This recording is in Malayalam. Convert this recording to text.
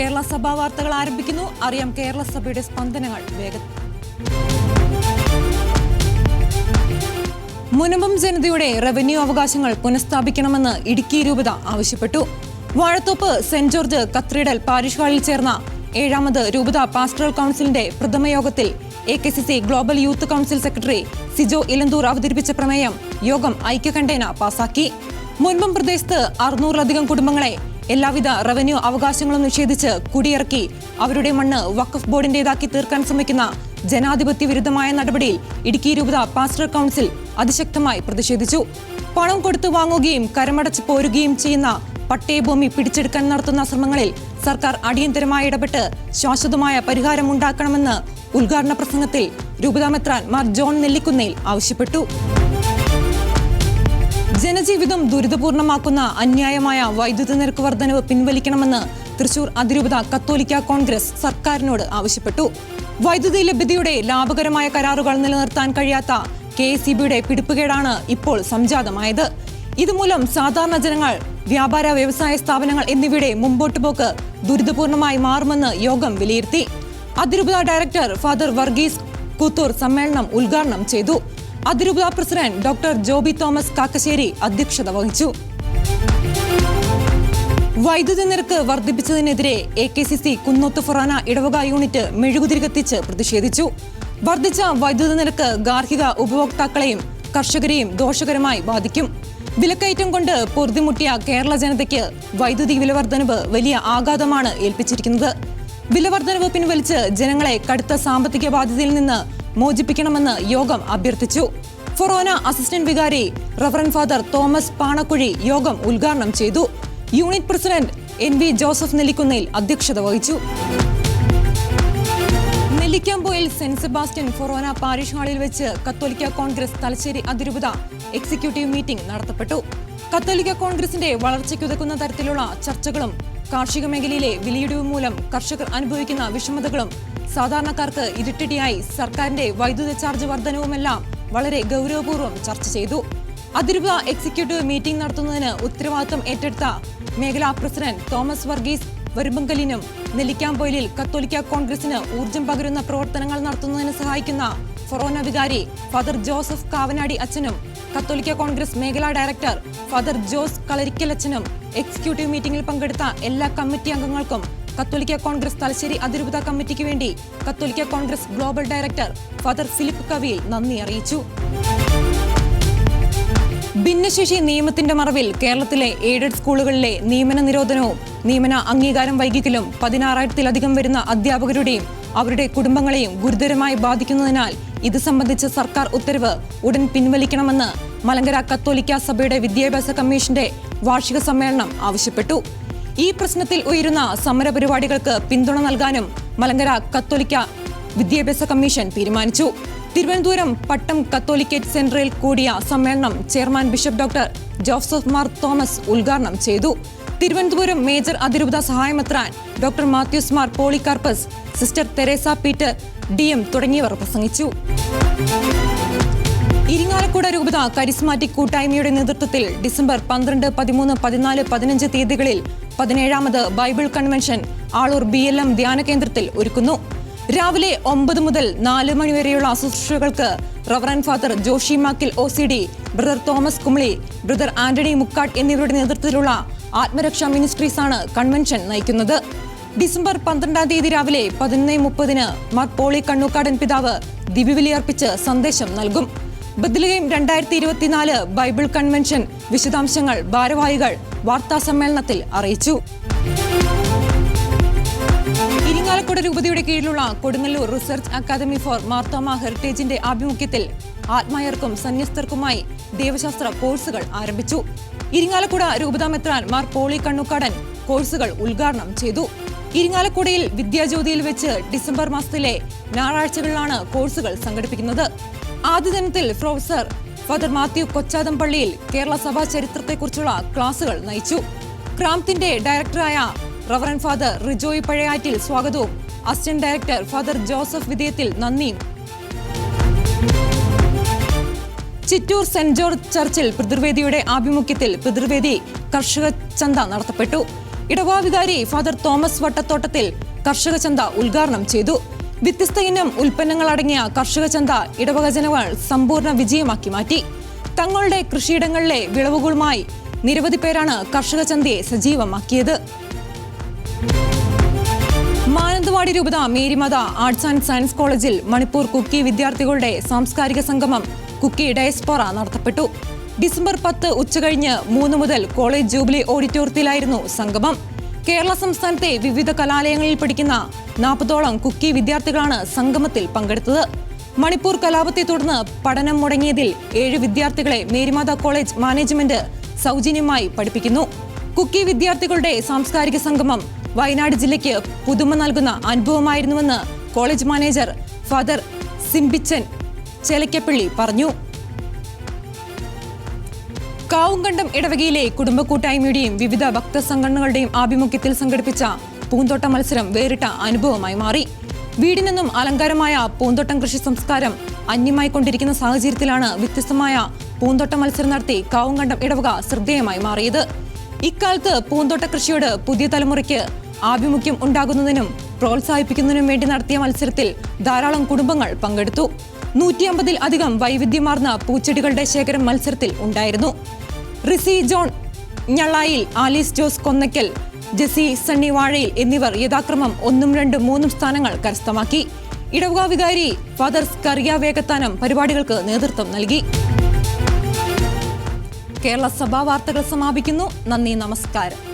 കേരള സഭാ വാർത്തകൾ ആരംഭിക്കുന്നു. അറിയാം കേരള സഭയുടെ സ്പന്ദനങ്ങൾ വേഗത്തിൽ. മുനമ്പം ജനതയുടെ റവന്യൂ അവകാശങ്ങൾ പുനഃസ്ഥാപിക്കണമെന്ന് ഇടുക്കി രൂപത ആവശ്യപ്പെട്ടു. Vazhathoppu Saint George cathedral parish ഹാളിൽ ചേർന്ന ഏഴാമത് രൂപത പാസ്റ്ററൽ കൗൺസിലിന്റെ പ്രഥമ യോഗത്തിൽ A K C C global youth council secretary Sijo Elanthoor അവതരിപ്പിച്ച പ്രമേയം യോഗം ഐക്യകണ്ഠേന പാസാക്കി. മുൻപം പ്രദേശത്ത് അറുന്നൂറിലധികം കുടുംബങ്ങളെ എല്ലാവിധ റവന്യൂ അവകാശങ്ങളും നിഷേധിച്ച് കുടിയിറക്കി അവരുടെ മണ്ണ് വഖഫ് ബോർഡിന്റേതാക്കി തീർക്കാൻ ശ്രമിക്കുന്ന ജനാധിപത്യ വിരുദ്ധമായ നടപടിയിൽ ഇടുക്കി രൂപത പാസ്റ്റർ കൗൺസിൽ അതിശക്തമായി പ്രതിഷേധിച്ചു. പണം കൊടുത്തു വാങ്ങുകയും കരമടച്ച് പോരുകയും ചെയ്യുന്ന പട്ടയഭൂമി പിടിച്ചെടുക്കാൻ നടത്തുന്ന ശ്രമങ്ങളിൽ സർക്കാർ അടിയന്തരമായി ഇടപെട്ട് ശാശ്വതമായ പരിഹാരം ഉണ്ടാക്കണമെന്ന് ഉദ്ഘാടന പ്രസംഗത്തിൽ രൂപതാമെത്രാൻ മാർ ജോൺ നെല്ലിക്കുന്നേൽ ആവശ്യപ്പെട്ടു. ജനജീവിതം ദുരിതപൂർണമാക്കുന്ന അന്യായമായ വൈദ്യുതി നിരക്ക് വർധനവ് പിൻവലിക്കണമെന്ന് തൃശൂർ അതിരൂപത കത്തോലിക്ക കോൺഗ്രസ് സർക്കാരിനോട് ആവശ്യപ്പെട്ടു. വൈദ്യുതി ലഭ്യതയുടെ ലാഭകരമായ കരാറുകൾ നിലനിർത്താൻ കഴിയാത്ത കെ എസ് പിടിപ്പുകേടാണ് ഇപ്പോൾ സംജാതമായത്. ഇതുമൂലം സാധാരണ ജനങ്ങൾ വ്യാപാര വ്യവസായ സ്ഥാപനങ്ങൾ എന്നിവയുടെ മുമ്പോട്ട് പോക്ക് ദുരിതപൂർണമായി മാറുമെന്ന് യോഗം വിലയിരുത്തി. അതിരൂപത ഡയറക്ടർ ഫാദർ വർഗീസ് കുത്തൂർ സമ്മേളനം ഉദ്ഘാടനം ചെയ്തു. അതിരൂപത president doctor Joby Thomas Kakkassery അധ്യക്ഷത വഹിച്ചു. വൈദ്യുതി നിരക്ക് വർദ്ധിപ്പിച്ചതിനെതിരെ A K C C Kunnoth forane ഇടവക യൂണിറ്റ് മെഴുകുതിരി കത്തിച്ച് പ്രതിഷേധിച്ചു. വർദ്ധിച്ച വൈദ്യുതി നിരക്ക് ഗാർഹിക ഉപഭോക്താക്കളെയും കർഷകരെയും ദോഷകരമായി ബാധിക്കും. വിലക്കയറ്റം കൊണ്ട് പൊറുതിമുട്ടിയ കേരള ജനതയ്ക്ക് വൈദ്യുതി വിലവർദ്ധനവ് വലിയ ആഘാതമാണ് ഏൽപ്പിച്ചിരിക്കുന്നത്. വിലവർദ്ധനവ് പിൻവലിച്ച് ജനങ്ങളെ കടുത്ത സാമ്പത്തിക ബാധ്യതയിൽ നിന്ന് മോചിപ്പിക്കണമെന്ന് യോഗം അഭ്യർത്ഥിച്ചു. ഫൊറോന അസിസ്റ്റന്റ് വികാരി റവറൻ ഫാദർ തോമസ് പാണക്കുഴി യോഗം ഉദ്ഘാടനം ചെയ്തു. Unit president N V Joseph Nellikkunnel അധ്യക്ഷത വഹിച്ചു. Nellikkampoyil Saint Sebastian forane parish ഹാളിൽ വെച്ച് കത്തോലിക്ക കോൺഗ്രസ് തലശ്ശേരി അതിരൂപത എക്സിക്യൂട്ടീവ് മീറ്റിംഗ് നടത്തപ്പെട്ടു. കത്തോലിക്ക കോൺഗ്രസിന്റെ വളർച്ചയ്ക്കുതക്കുന്ന തരത്തിലുള്ള ചർച്ചകളും കാർഷിക മേഖലയിലെ വിലയിടിവ് മൂലം കർഷകർ അനുഭവിക്കുന്ന വിഷമതകളും സാധാരണക്കാർക്ക് ഇരുട്ടിടിയായി സർക്കാരിന്റെ വൈദ്യുതി ചാർജ് വർധനവുമെല്ലാം വളരെ ഗൗരവപൂർവം ചർച്ച ചെയ്തു. അതിരൂപ എക്സിക്യൂട്ടീവ് മീറ്റിംഗ് നടത്തുന്നതിന് ഉത്തരവാദിത്തം ഏറ്റെടുത്ത മേഖലാ പ്രസിഡന്റ് തോമസ് വർഗീസ് വരുമ്പങ്കലിനും നെല്ലിക്കാമ്പൊയിലിൽ കത്തോലിക്ക കോൺഗ്രസിന് ഊർജം പകരുന്ന പ്രവർത്തനങ്ങൾ നടത്തുന്നതിന് സഹായിക്കുന്ന ഫൊറോന വികാരി ഫാദർ ജോസഫ് കാവനാടി അച്ഛനും കത്തോലിക്ക കോൺഗ്രസ് മേഖലാ ഡയറക്ടർ ഫാദർ ജോസ് കളരിക്കൽ അച്ഛനും എക്സിക്യൂട്ടീവ് മീറ്റിംഗിൽ പങ്കെടുത്ത എല്ലാ കമ്മിറ്റി അംഗങ്ങൾക്കും കത്തോലിക്ക കോൺഗ്രസ് തലശ്ശേരി അതിരൂപത കമ്മിറ്റിക്ക് വേണ്ടി കത്തോലിക്ക congress global director father Philip Kaviyil നന്ദി അറിയിച്ചു. ഭിന്നശേഷി നിയമത്തിന്റെ മറവിൽ കേരളത്തിലെ എയ്ഡഡ് സ്കൂളുകളിലെ നിയമന നിരോധനവും നിയമന അംഗീകാരം വൈകിക്കലും പതിനാറായിരത്തിലധികം വരുന്ന അധ്യാപകരുടെയും അവരുടെ കുടുംബങ്ങളെയും ഗുരുതരമായി ബാധിക്കുന്നതിനാൽ ഇത് സംബന്ധിച്ച സർക്കാർ ഉത്തരവ് ഉടൻ പിൻവലിക്കണമെന്ന് മലങ്കര കത്തോലിക്ക സഭയുടെ വിദ്യാഭ്യാസ കമ്മീഷന്റെ വാർഷിക സമ്മേളനം ആവശ്യപ്പെട്ടു. ഈ പ്രശ്നത്തിൽ ഉയരുന്ന സമരപരിപാടികൾക്ക് പിന്തുണ നൽകാനും മലങ്കര കത്തോലിക്ക വിദ്യാഭ്യാസ കമ്മീഷൻ തീരുമാനിച്ചു. തിരുവനന്തപുരം പട്ടം കത്തോലിക്കേറ്റ് സെന്ററിൽ കൂടിയ സമ്മേളനം chairman bishop doctor Joseph Mar Thomas ഉദ്ഘാടനം ചെയ്തു. തിരുവനന്തപുരം മേജർ അതിരൂപത സഹായമെത്രാൻ doctor Mathews Mar Polycarpus sister Theresa Peter D M തുടങ്ങിയവർ പ്രസംഗിച്ചു. ഇരിങ്ങാലക്കുട രൂപത കരിസ്മാറ്റിക് കൂട്ടായ്മയുടെ നേതൃത്വത്തിൽ ഡിസംബർ പന്ത്രണ്ട് പതിമൂന്ന് പതിനാല് പതിനഞ്ച് തീയതികളിൽ പതിനേഴാമത് Bible convention Aloor B L M ധ്യാന കേന്ദ്രത്തിൽ ഒരുക്കുന്നു. രാവിലെ ഒമ്പത് മുതൽ നാല് മണിവരെയുള്ള ശുശ്രൂഷകൾക്ക് reverend father Joshy Makkil O C D brother Thomas Kumily brother Antony Mukkattu എന്നിവരുടെ നേതൃത്വത്തിലുള്ള ആത്മരക്ഷാ മിനിസ്ട്രീസ് ആണ് കൺവെൻഷൻ നയിക്കുന്നത്. ഡിസംബർ പന്ത്രണ്ടാം തീയതി രാവിലെ പതിനൊന്ന് മുപ്പതിന് മാർ പോളി കണ്ണൂക്കാടൻ പിതാവ് ദിവ്യബലിയർപ്പിച്ച് സന്ദേശം നൽകും. ബദ്ലഹേം രണ്ടായിരത്തി ഇരുപത്തിനാല് ബൈബിൾ കൺവെൻഷൻ വിശദാംശങ്ങൾ ഭാരവാഹികൾ വാർത്താ സമ്മേളനത്തിൽ അറിയിച്ചു. ഇരിങ്ങാലക്കുട രൂപതയുടെ കീഴിലുള്ള Kodungallur research academy for Marthoma ഹെറിറ്റേജിന്റെ ആഭിമുഖ്യത്തിൽ ആത്മായർക്കും സന്യസ്തർക്കുമായി ദേവശാസ്ത്ര കോഴ്സുകൾ ആരംഭിച്ചു. ഇരിങ്ങാലക്കുട രൂപതാ മെത്രാൻ മാർ പോളി കണ്ണുക്കാടൻ കോഴ്സുകൾ ഉദ്ഘാടനം ചെയ്തു. ഇരിങ്ങാലക്കുടയിൽ വിദ്യാജ്യോതിയിൽ വെച്ച് ഡിസംബർ മാസത്തിലെ ഞായറാഴ്ചകളിലാണ് കോഴ്സുകൾ സംഘടിപ്പിക്കുന്നത്. ആദ്യ ദിനത്തിൽ professor father Mathew Kochathampallil Kerala സഭാ ചരിത്രത്തെക്കുറിച്ചുള്ള ക്ലാസുകൾ നയിച്ചു. ക്രാംത്തിന്റെ ഡയറക്ടറായ റവറൻ ഫാദർ റിജോയ് പഴയാറ്റിൽ സ്വാഗതവും. Assistant director father Joseph Vidheyathil നന്ദിയും. ചിറ്റൂർ സെന്റ് ജോർജ് ചർച്ചിൽ പിതൃവേദിയുടെ ആഭിമുഖ്യത്തിൽ പിതൃവേദി കർഷക ചന്ത നടത്തപ്പെട്ടു. ഇടവാവികാരി ഫാദർ തോമസ് വട്ടത്തോട്ടത്തിൽ കർഷക ചന്ത ഉദ്ഘാടനം ചെയ്തു. വ്യത്യസ്ത ഇനം ഉൽപ്പന്നങ്ങൾ അടങ്ങിയ കർഷക ചന്ത ഇടവക ജനങ്ങൾ സമ്പൂർണ വിജയമാക്കി മാറ്റി. തങ്ങളുടെ കൃഷിയിടങ്ങളിലെ വിളവുകളുമായി നിരവധി പേരാണ് കർഷക ചന്തയെ സജീവമാക്കിയത്. മാനന്തവാടി രൂപത മേരിമത ആർട്സ് ആൻഡ് സയൻസ് കോളേജിൽ മണിപ്പൂർ കുക്കി വിദ്യാർത്ഥികളുടെ സാംസ്കാരിക സംഗമം കുക്കി ഡയസ്പോറ നടത്തപ്പെട്ടു. ഡിസംബർ പത്ത് ഉച്ചകഴിഞ്ഞ് മൂന്ന് മുതൽ കോളേജ് ജൂബിലി ഓഡിറ്റോറിയത്തിലായിരുന്നു സംഗമം. കേരള സംസ്ഥാനത്തെ വിവിധ കലാലയങ്ങളിൽ പഠിക്കുന്ന നാൽപ്പതോളം കുക്കി വിദ്യാർത്ഥികളാണ് സംഗമത്തിൽ പങ്കെടുത്തത്. മണിപ്പൂർ കലാപത്തെ തുടർന്ന് പഠനം മുടങ്ങിയതിൽ ഏഴ് വിദ്യാർത്ഥികളെ മേരിമാത കോളേജ് മാനേജ്മെന്റ് സൗജന്യമായി പഠിപ്പിക്കുന്നു. കുക്കി വിദ്യാർത്ഥികളുടെ സാംസ്കാരിക സംഗമം വയനാട് ജില്ലയ്ക്ക് പുതുമ നൽകുന്ന അനുഭവമായിരുന്നുവെന്ന് college manager father Simbichan Chelakkappally പറഞ്ഞു. കാവുംകണ്ടം ഇടവകയിലെ കുടുംബ കൂട്ടായ്മയുടെയും വിവിധ ഭക്തസംഘടനകളുടെയും ആഭിമുഖ്യത്തിൽ സംഘടിപ്പിച്ച പൂന്തോട്ട മത്സരം വേറിട്ട അനുഭവമായി മാറി. വീടിനെന്നും അലങ്കാരമായ പൂന്തോട്ടം കൃഷി സംസ്കാരം അന്യമായി കൊണ്ടിരിക്കുന്ന സാഹചര്യത്തിലാണ് വ്യത്യസ്തമായ പൂന്തോട്ട മത്സരം നടത്തി കാവുംകണ്ടം ഇടവക ശ്രദ്ധേയമായി മാറിയത്. ഇക്കാലത്ത് പൂന്തോട്ട കൃഷിയോട് പുതിയ തലമുറയ്ക്ക് ആഭിമുഖ്യം ഉണ്ടാകുന്നതിനും പ്രോത്സാഹിപ്പിക്കുന്നതിനും വേണ്ടി നടത്തിയ മത്സരത്തിൽ ധാരാളം കുടുംബങ്ങൾ പങ്കെടുത്തു. നൂറ്റി അമ്പതിൽ അധികം വൈവിധ്യമാർന്ന പൂച്ചെടികളുടെ ശേഖരം മത്സരത്തിൽ ഉണ്ടായിരുന്നു. Risi John Njallayil Alice Jose Konnakkal Jessy Sunny Vazhayil എന്നിവർ യഥാക്രമം ഒന്നും രണ്ടും മൂന്നും സ്ഥാനങ്ങൾ കരസ്ഥമാക്കി. ഇടവക വികാരി ഫാദർ സ്കറിയ വേഗത്താനം പരിപാടികൾക്ക് നേതൃത്വം നൽകി. കേരള സഭാ വാർത്തകൾ സമാപിക്കുന്നു. നന്ദി നമസ്കാരം.